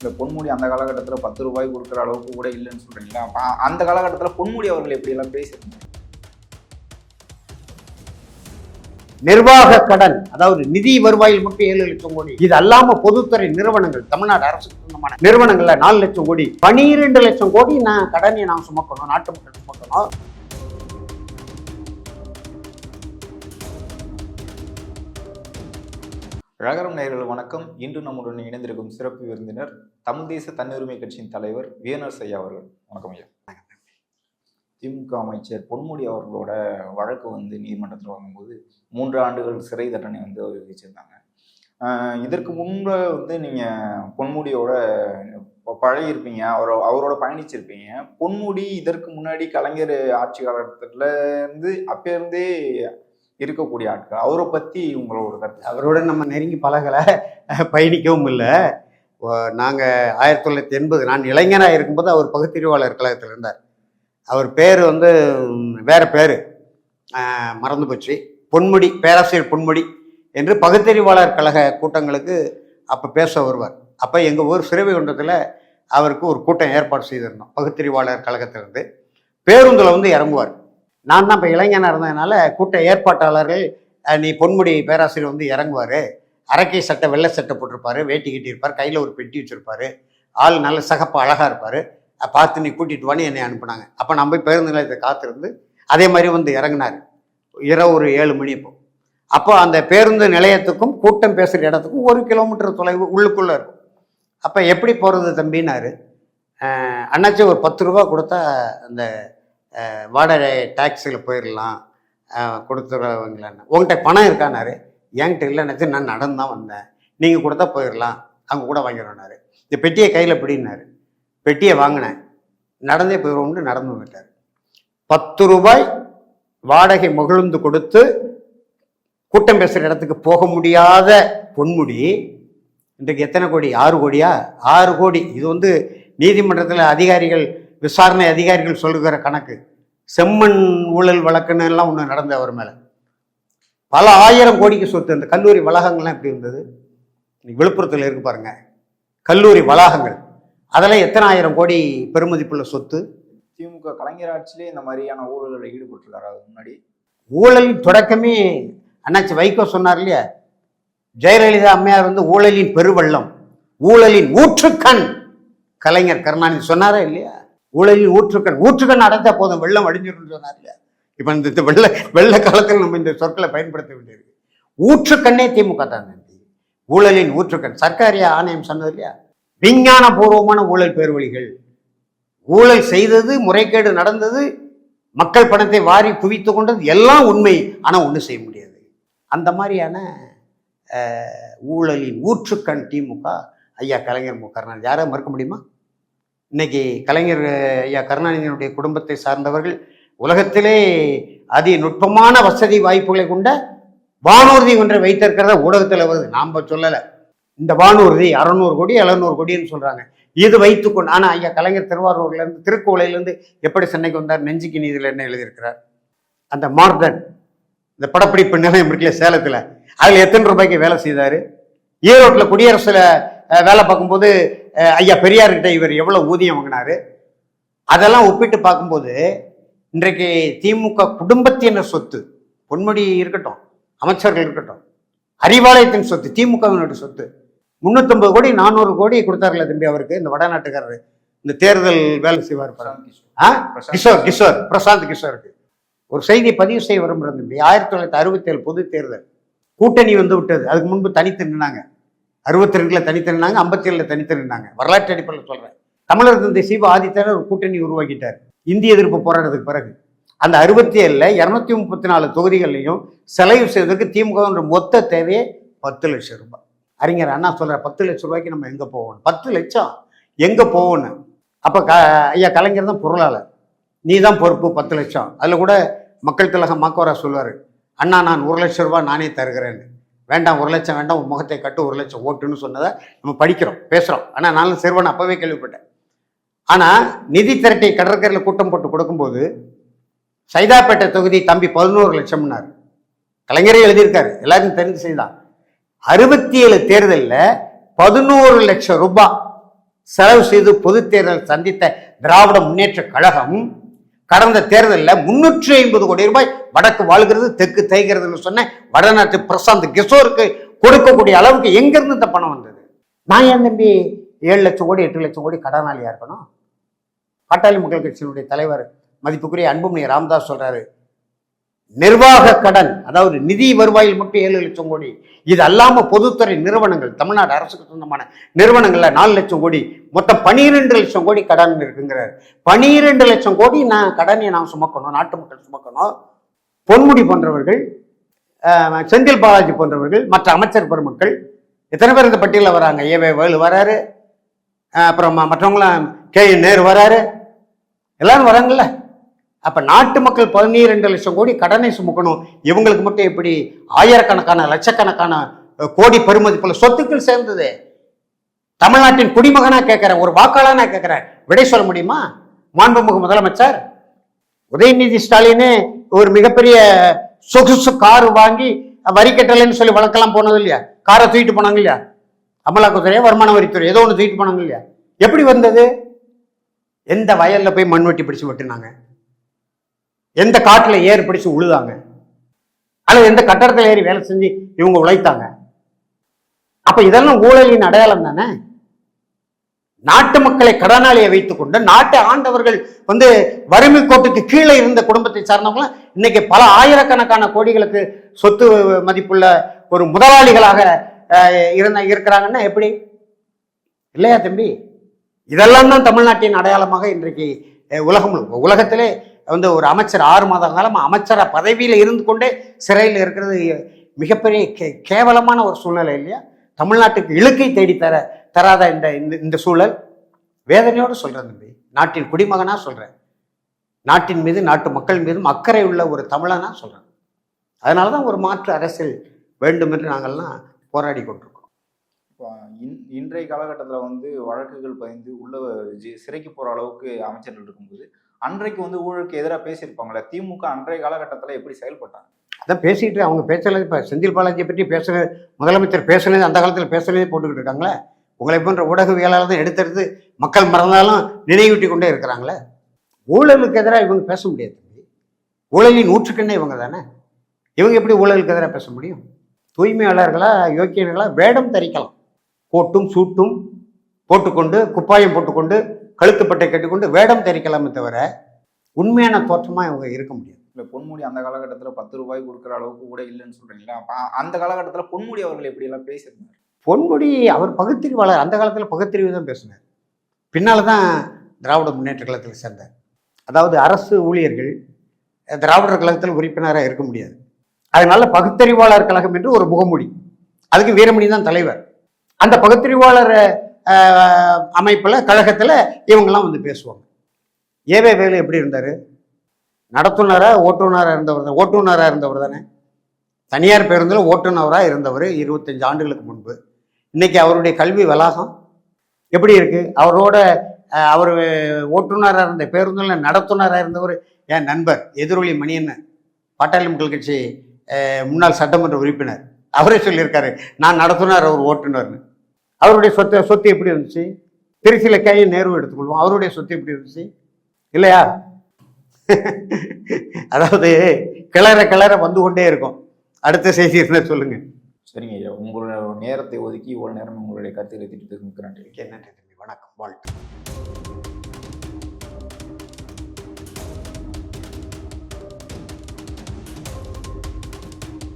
இந்த பொன்முடி அந்த காலகட்டத்தில் பத்து ரூபாய் கொடுக்குற அளவுக்கு கூட இல்லைன்னு சொல்கிறீங்களா அந்த காலகட்டத்தில் பொன்முடி அவர்கள் எப்படியெல்லாம் பேசியிருந்தாங்க நிர்வாக கடன் அதாவது நிதி வருவாயில் மட்டும் ஏழு லட்சம் கோடி. இது அல்லாம பொதுத்துறை நிறுவனங்கள் தமிழ்நாடு அரசு சொந்தமான நிறுவனங்கள்ல நாலு லட்சம் கோடி. பனிரெண்டு லட்சம் கோடி நான் கடனை நான் சுமக்கணும் நாட்டு மக்கள் சுமக்கணும். அழகரம் நேர்கள் வணக்கம். இன்று நம்முடன் இணைந்திருக்கும் சிறப்பு விருந்தினர் தமிழ் தேச தன்னுரிமை கட்சியின் தலைவர் வியனர் ஐயா அவர்கள். வணக்கம் ஐயா. திமுக அமைச்சர் பொன்முடி அவர்களோட வழக்கு வந்து நீதிமன்றத்தில் வாங்கும்போது மூன்று ஆண்டுகள் சிறை தண்டனை வந்து அவர் விதிச்சிருந்தாங்க. இதற்கு முன்பு வந்து நீங்கள் பொன்முடியோட பழகிருப்பீங்க அவர் அவரோட பயணிச்சிருப்பீங்க. பொன்முடி இதற்கு முன்னாடி கலைஞர் ஆட்சி காலத்துல இருந்து அப்பேருந்தே இருக்கக்கூடிய ஆட்கள். அவரை பற்றி உங்களோட கருத்து அவரோட நம்ம நெருங்கி பழகலை. பயணிக்கவும் இல்லை. நாங்கள் ஆயிரத்தி தொள்ளாயிரத்தி எண்பது நான் இளைஞராக இருக்கும்போது அவர் பகுத்தறிவாளர் கழகத்தில் இருந்தார். அவர் பேர் வந்து வேறு வேற பேர். மறந்து போச்சு. பொன்முடி பேராசிரியர் பொன்முடி என்று பகுத்தறிவாளர் கழக கூட்டங்களுக்கு அப்போ பேச வருவார். அப்போ எங்கள் ஊர் சிறுவைகுண்டத்தில் அவருக்கு ஒரு கூட்டம் ஏற்பாடு செய்திருந்தோம் பகுத்தறிவாளர் கழகத்திலிருந்து. பேருந்தில் வந்து இறங்குவார். நான் தான் இப்போ இளைஞனாக இருந்ததுனால கூட்ட ஏற்பாட்டாளர்கள் நீ பொன்முடி பேராசிரியர் வந்து இறங்குவார். அரக்கை சட்டை வெள்ளை சட்டை போட்டிருப்பாரு வேட்டி கட்டியிருப்பார் கையில் ஒரு பெட்டி வச்சுருப்பாரு. ஆள் நல்ல சகப்பு அழகாக இருப்பார். பார்த்து நீ கூட்டிட்டு வான்னு என்னை அனுப்புனாங்க. அப்போ நான் போய் பேருந்து நிலையத்தை காத்திருந்து அதே மாதிரி வந்து இறங்குனார். இரவு ஒரு ஏழு மணி அப்போ. அப்போ அந்த பேருந்து நிலையத்துக்கும் கூட்டம் பேசுகிற இடத்துக்கும் ஒரு கிலோமீட்டர் தொலைவு உள்ளுக்குள்ளே இருக்கும். அப்போ எப்படி போகிறது தம்பினாரு? அண்ணாச்சி ஒரு பத்து ரூபா கொடுத்தா அந்த வாடகை டாக்ஸியில் போயிடலாம் கொடுத்துருவங்களான்னு உங்கள்கிட்ட பணம் இருக்கானாரு என்கிட்ட இல்லைன்னாச்சு நான் நடந்து தான் வந்தேன். நீங்கள் கொடுத்தா போயிடலாம் அங்கே கூட வாங்கிடுறாரு இந்த பெட்டியை கையில் பிடினாரு பெட்டியை வாங்கினேன். நடந்தே போயிடுவோம்னு நடந்து வந்துட்டார். பத்து ரூபாய் வாடகை மகிழ்ந்து கொடுத்து கூட்டம் பேசுகிற இடத்துக்கு போக முடியாத பொன்முடி இன்றைக்கு எத்தனை கோடி? ஆறு கோடியா? ஆறு கோடி. இது வந்து நீதிமன்றத்தில் அதிகாரிகள் விசாரணை அதிகாரிகள் சொல்லுகிற கணக்கு. செம்மண் ஊழல் வழக்குன்னு எல்லாம் ஒன்று நடந்தது அவர் மேலே. பல ஆயிரம் கோடிக்கு சொத்து அந்த கல்லூரி வளாகங்கள்லாம் எப்படி இருந்தது? இன்னைக்கு விழுப்புரத்தில் இருக்கு பாருங்க. கல்லூரி வளாகங்கள். அதெல்லாம் எத்தனை ஆயிரம் கோடி பெருமதிப்புள்ள சொத்து? திமுக கலைஞர் ஆட்சியிலே இந்த மாதிரியான ஊழல்களில் ஈடுபட்டிருக்காரு அது முன்னாடி. ஊழலின் தொடக்கமே அண்ணாச்சி வைகோ சொன்னார் இல்லையா? ஜெயலலிதா அம்மையார் வந்து ஊழலின் பெருவெள்ளம் ஊழலின் ஊற்றுக்கண் கலைஞர் கருணாநிதி சொன்னாரா இல்லையா? ஊழலின் ஊற்றுக்கண் ஊற்றுக்கண் அடைஞ்சா போதும் வெள்ளம் அழிஞ்சிடும் சொன்னார் இல்லையா இப்போ இந்த வெள்ள வெள்ள காலத்தில் நம்ம இந்த சொற்களை பயன்படுத்த வேண்டியிருக்கு. ஊற்றுக்கண்ணே திமுக தான் நன்றி. ஊழலின் ஊற்றுக்கண். சர்க்காரிய ஆணையம் சொன்னது இல்லையா? விஞ்ஞான பூர்வமான ஊழல் பேர்வழிகள். ஊழல் செய்தது முறைகேடு நடந்தது மக்கள் பணத்தை வாரி குவித்து கொண்டது எல்லாம் உண்மை. ஆனால் ஒன்றும் செய்ய முடியாது. அந்த மாதிரியான ஊழலின் ஊற்றுக்கண் திமுக ஐயா கலைஞர் மு. கருணாநிதி. யாரை மறுக்க முடியுமா? இன்னைக்கு கலைஞர் ஐயா கருணாநிதியினுடைய குடும்பத்தை சார்ந்தவர்கள் உலகத்திலே அதி நுட்பமான வசதி வாய்ப்புகளை கொண்ட வானூர்தி ஒன்றை வைத்திருக்கிறத ஊடகத்தில் வருது. நாம் சொல்லலை. இந்த வானூர்தி அறநூறு கோடி எழுநூறு கோடின்னு சொல்கிறாங்க இது வைத்துக்கொண்டு ஆனால் ஐயா கலைஞர் திருவாரூர்லேருந்து இருந்து எப்படி சென்னைக்கு வந்தார் நெஞ்சுக்கு நீதியில் என்ன எழுதியிருக்கிறார்? அந்த மார்டன் இந்த படப்பிடிப்பு நிலையம் இருக்குல்ல சேலத்தில் அதில் எத்தனை ரூபாய்க்கு வேலை செய்தார்? ஈரோட்டில் குடியரசில் வேலை பார்க்கும்போது ஐயா பெரியார்கிட்ட இவர் எவ்வளோ ஊதியம் வாங்கினாரு? அதெல்லாம் ஒப்பிட்டு பார்க்கும்போது இன்றைக்கு திமுக குடும்பத்தினர் சொத்து பொன்முடி இருக்கட்டும் அமைச்சர்கள் இருக்கட்டும் அறிவாலயத்தின் சொத்து திமுகவினுடைய சொத்து முந்நூற்றம்பது கோடி நானூறு கோடி கொடுத்தாருல தம்பி அவருக்கு இந்த வடநாட்டுக்காரரு. இந்த தேர்தல் வேலை செய்வார். ஆ? கிஷோர் கிஷோர். பிரசாந்த் கிஷோருக்கு. ஒரு செய்தி பதிவு செய்ய விரும்புகிறேன் தம்பி ஆயிரத்தி தொள்ளாயிரத்தி அறுபத்தி ஏழு பொது தேர்தல். கூட்டணி வந்து விட்டது. அதுக்கு முன்பு தனித்து நின்னாங்க. அறுபத்தி ரெண்டுல தனித்திருந்தாங்க ஐம்பத்தி ஏழுல தனித்திருந்தாங்க வரலாற்று அடிப்படையில் சொல்றேன். தமிழர் தந்தை சீவ ஆதித்தனர் ஒரு கூட்டணி உருவாக்கிட்டார். இந்திய எதிர்ப்பு போராட்டத்துக்கு பிறகு. அந்த அறுபத்தி ஏழுல இருநூத்தி முப்பத்தி நாலு தொகுதிகள்லையும் செலவு செய்வதற்கு திமுக மொத்த தேவையே பத்து லட்சம் ரூபாய். அறிஞர் அண்ணா சொல்கிற பத்து லட்சம் ரூபாய்க்கு நம்ம எங்கே போகணும் பத்து லட்சம்? எங்கே போகணும் அப்போ க ஐயா கலைஞர் தான் பொருளாளர். நீ தான் பொறுப்பு பத்து லட்சம். அதில் கூட மக்கள் திலகம் மாக்கோரா சொல்லுவார் அண்ணா நான் ஒரு லட்சம் ரூபாய் நானே தருகிறேன்னு. வேண்டாம் ஒரு லட்சம் வேண்டாம் உன் முகத்தை கட்டு ஒரு லட்சம் ஓட்டுன்னு சொன்னதை நம்ம படிக்கிறோம் பேசுகிறோம் ஆனால் நானும் சிறுவன் அப்போவே கேள்விப்பட்டேன். ஆனால் நிதி திரட்டை கடற்கரையில் கூட்டம் போட்டு கொடுக்கும்போது சைதாப்பேட்டை தொகுதி தம்பி பதினோரு லட்சம்னார். கலைஞரே எழுதியிருக்காரு எல்லாரும் தெரிஞ்சு செய்தான் அறுபத்தி ஏழு தேர்தலில் பதினோரு லட்சம் ரூபாய் செலவு செய்து பொது தேர்தல் சந்தித்த திராவிட முன்னேற்ற கழகம் கடந்த தேர்தலில் முன்னூற்றி ஐம்பது கோடி ரூபாய் வடக்கு வாழ்கிறது தெற்கு தேய்கிறதுன்னு சொன்ன வடநாட்டு பிரசாந்த் கிஷோருக்கு கொடுக்கக்கூடிய அளவுக்கு எங்கிருந்து இந்த பணம் வந்தது? நான் ஏன் தம்பி ஏழு லட்சம் கோடி எட்டு லட்சம் கோடி கடனாளியாக இருக்கணும்? பாட்டாளி மக்கள் கட்சியினுடைய தலைவர் மதிப்புக்குரிய அன்புமணி ராமதாஸ் சொல்கிறாரு நிர்வாக கடன் அதாவது நிதி வருவாயில் மட்டும் ஏழு லட்சம் கோடி. இது அல்லாம பொதுத்துறை நிறுவனங்கள் தமிழ்நாடு அரசுக்கு சொந்தமான நிறுவனங்கள்ல நாலு லட்சம் கோடி மொத்தம் பனிரெண்டு லட்சம் கோடி கடன் இருக்குங்கிறார். பனிரெண்டு லட்சம் கோடி நான் கடனை நாம் சுமக்கணும் நாட்டு மக்கள் சுமக்கணும். பொன்முடி போன்றவர்கள் செந்தில் பாலாஜி போன்றவர்கள் மற்ற அமைச்சர் பெருமக்கள் எத்தனை பேர் இந்த பட்டியலில் வராங்க? ஏவே வேலு வராரு அப்புறம் மற்றவங்களாம் கே நேரு வராரு எல்லாரும் வராங்கல்ல? அப்ப நாட்டு மக்கள் பதினீரெண்டு லட்சம் கோடி கடனை சுமக்கணும். இவங்களுக்கு மட்டும் எப்படி ஆயிரக்கணக்கான லட்சக்கணக்கான கோடி கோடி போல சொத்துக்கள் சேர்ந்தது? தமிழ்நாட்டின் குடிமகனா கேட்கிறேன் ஒரு வாக்காளனா கேட்கிறேன் விடை சொல்ல முடியுமா? மாண்புமிகு முதலமைச்சர் உதயநிதி ஸ்டாலினே ஒரு மிகப்பெரிய சொகுசு கார் வாங்கி வரி கட்டலைன்னு சொல்லி வழக்கெல்லாம் போனது இல்லையா? காரை தூக்கிட்டு போனாங்க இல்லையா? அமலாக்கத்துறையா வருமான வரித்துறை ஏதோ ஒன்று தூக்கிட்டு போனாங்க இல்லையா? எப்படி வந்தது? எந்த வயலில் போய் மண்வெட்டி பிடிச்சு வெட்டினாங்க? எந்த காட்டில் ஏறு பிடிச்சு உழுதாங்க? அல்லது எந்த கட்டடத்தில் ஏறி வேலை செஞ்சு இவங்க உழைத்தாங்க? அப்ப இதெல்லாம் ஊழலின் அடையாளம் தானே? நாட்டு மக்களை கடனாளியை வைத்துக்கொண்டு நாட்டை ஆண்டவர்கள் வந்து வறுமை கோட்டுக்கு கீழே இருந்த குடும்பத்தை சார்ந்தவங்க இன்னைக்கு பல ஆயிரக்கணக்கான கோடிகளுக்கு சொத்து மதிப்புள்ள ஒரு முதலாளிகளாக இருந்த இருக்கிறாங்கன்னா எப்படி? இல்லையா தம்பி? இதெல்லாம் தான் தமிழ்நாட்டின் அடையாளமாக இன்றைக்கு உலகம் உலகத்திலே வந்து ஒரு அமைச்சர் ஆறு மாத காலம் அமைச்சர பதவியில் இருந்து கொண்டே சிறையில் இருக்கிறது மிகப்பெரிய கே கேவலமான ஒரு சூழ்நிலை இல்லையா? தமிழ்நாட்டுக்கு இழுக்கை தேடி தர தராத இந்த இந்த இந்த சூழல். வேதனையோடு சொல்கிறேன் தம்பி. நாட்டின் குடிமகனாக சொல்கிறேன் நாட்டின் மீது நாட்டு மக்கள் மீதும் அக்கறை உள்ள ஒரு தமிழனாக சொல்கிறேன் அதனால தான் ஒரு மாற்று அரசியல் வேண்டும் என்று நாங்கள்லாம் போராடி கொண்டிருக்கோம் இன்- இன்றைய காலகட்டத்தில் வந்து வழக்குகள் பதிந்து உள்ள சிறைக்கு போகிற அளவுக்கு அமைச்சர்கள் இருக்கும்போது அன்றைக்கு வந்து ஊழலுக்கு எதிராக பேசியிருப்பாங்களே திமுக அன்றைய காலகட்டத்தில் எப்படி செயல்பட்டாங்க? அதான் பேசிட்டு அவங்க பேசுறது இப்போ செந்தில் பாலாஜியை பற்றி பேசுனது முதலமைச்சர் பேசுனது அந்த காலத்தில் பேசுனதே போட்டுக்கிட்டு இருக்காங்களே? உங்களை போன்ற ஊடகவியலாளர் தான் எடுத்தெடுத்து மக்கள் மறந்தாலும் நினைவூட்டி கொண்டே இருக்கிறாங்களே? ஊழலுக்கு எதிராக இவங்க பேச முடியாது தம்பி. ஊழலின் நூற்றுக்கண்ணே இவங்க தானே? இவங்க எப்படி ஊழலுக்கு எதிராக பேச முடியும்? தூய்மையாளர்களா யோக்கியர்களா? வேடம் தரிக்கலாம். கோட்டும் சூட்டும் போட்டுக்கொண்டு குப்பாயம் போட்டுக்கொண்டு கழுத்துப்பட்டை கட்டிக்கொண்டு வேடம் தரிக்கலாமே தவிர உண்மையான தோற்றமா இவங்க இருக்க முடியாது. இல்லை பொன்முடி அந்த காலகட்டத்தில் பத்து ரூபாய் கொடுக்குற அளவுக்கு கூட இல்லைன்னு சொல்றீங்களா? அப்ப அந்த காலகட்டத்தில் பொன்முடி அவர்கள் எப்படியெல்லாம் பேசியிருந்தார்? பொன்முடி அவர் பகுத்தறிவாளர் அந்த காலத்தில் பகுத்தறிவு தான் பேசினார். பின்னால் தான் திராவிட முன்னேற்ற கழகத்தில் சேர்ந்தார். அதாவது அரசு ஊழியர்கள் திராவிடர் கழகத்தில் உறுப்பினராக இருக்க முடியாது. அதனால பகுத்தறிவாளர் கழகம் என்று ஒரு முகமூடி. அதுக்கு வீரமணி தான் தலைவர். அந்த பகுத்தறிவாளர் அமைப்பில் கழகத்தில் இவங்கெல்லாம் வந்து பேசுவாங்க. ஏவே வேலு எப்படி இருந்தார்? நடத்துனராக ஓட்டுநராக இருந்தவர் தான்? ஓட்டுநராக இருந்தவர் தானே? தனியார் பேருந்தில் ஓட்டுநராக இருந்தவர் இருபத்தஞ்சு ஆண்டுகளுக்கு முன்பு. இன்னைக்கு அவருடைய கல்வி வளாகம் எப்படி இருக்குது அவரோட அவர் ஓட்டுநராக இருந்த பேருந்தில் நடத்துனராக இருந்தவர் என் நண்பர் எதிரொலி மணியண்ணன். பாட்டாளி மக்கள் கட்சி முன்னாள் சட்டமன்ற உறுப்பினர். அவரே சொல்லியிருக்காரு நான் நடத்துனர் அவர் ஓட்டுநர்னு அவருடைய சொத்து சொத்து எப்படி இருந்துச்சு? திருச்சியில கையை நேரு எடுத்துக்கொள்வோம். அவருடைய சொத்து எப்படி இருந்துச்சு? இல்லையா? அதாவது கிளற கிளற வந்து கொண்டே இருக்கும். அடுத்த செய்தி என்ன சொல்லுங்க? சரிங்க ஐயா. உங்களோட நேரத்தை ஒதுக்கி இவ்வளோ நேரம் உங்களுடைய கருத்துக்களை திட்டு மிக்க நன்றி நன்றி வணக்கம். வாழ்த்து.